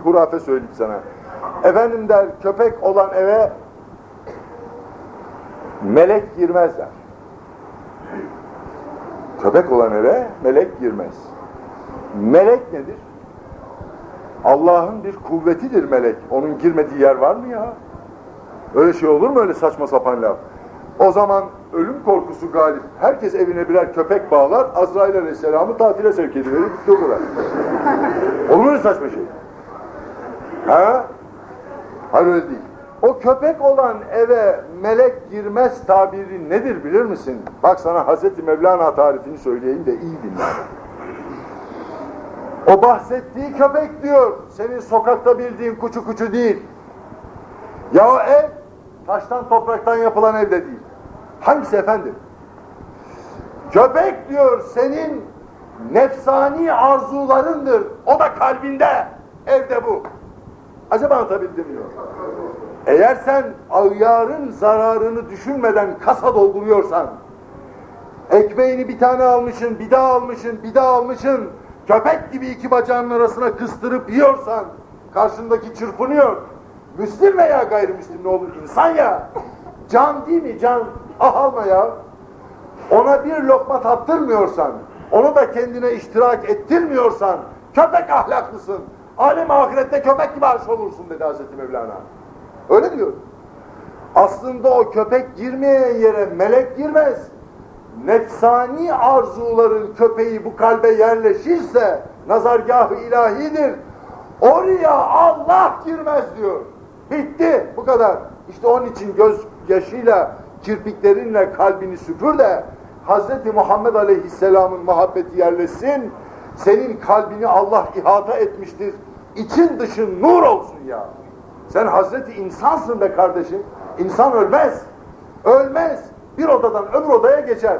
bir hurafe söyleyeyim sana. Efendim der köpek olan eve melek girmezler. Köpek olan eve melek girmez. Melek nedir? Allah'ın bir kuvvetidir melek. Onun girmediği yer var mı ya? Öyle şey olur mu öyle saçma sapan laf? O zaman ölüm korkusu galip. Herkes evine birer köpek bağlar, Azrail Aleyhisselam'ı tatile sevk ediverir, dururlar. olur mu saçma şey? Ha? Hayır öyle değil. O köpek olan eve melek girmez tabiri nedir bilir misin? Bak sana Hazreti Mevlana tarifini söyleyeyim de iyi dinle. O bahsettiği köpek diyor, senin sokakta bildiğin kuçu kuçu değil. Ya o ev, taştan topraktan yapılan evde değil. Hangisi efendim? Köpek diyor senin nefsani arzularındır. O da kalbinde. Evde bu. Acaba anlatabildim mi? Eğer sen avyarın zararını düşünmeden kasa dolduruyorsan, ekmeğini bir tane almışın, bir daha almışın, bir daha almışın, köpek gibi iki bacağının arasına kıstırıp yiyorsan, karşındaki çırpınıyor. Müslim veya gayrimüslim ne olur insan ya. Can değil mi can? Ah alma ya. Ona bir lokma tattırmıyorsan, onu da kendine iştirak ettirmiyorsan, köpek ahlaklısın. Alem ahirette köpek gibi aş olursun dedi Hazreti Mevlana. Öyle diyor. Aslında o köpek girmeyen yere melek girmez. Nefsani arzuların köpeği bu kalbe yerleşirse nazargahı ilahidir. Oraya Allah girmez diyor. Bitti bu kadar. İşte onun için göz yaşıyla kirpiklerinle kalbini süpür de Hz. Muhammed Aleyhisselam'ın muhabbeti yerleşsin. Senin kalbini Allah ihata etmiştir. İçin dışın nur olsun ya. Sen Hazreti insansın be kardeşim. İnsan ölmez. Ölmez. Bir odadan öbür odaya geçer.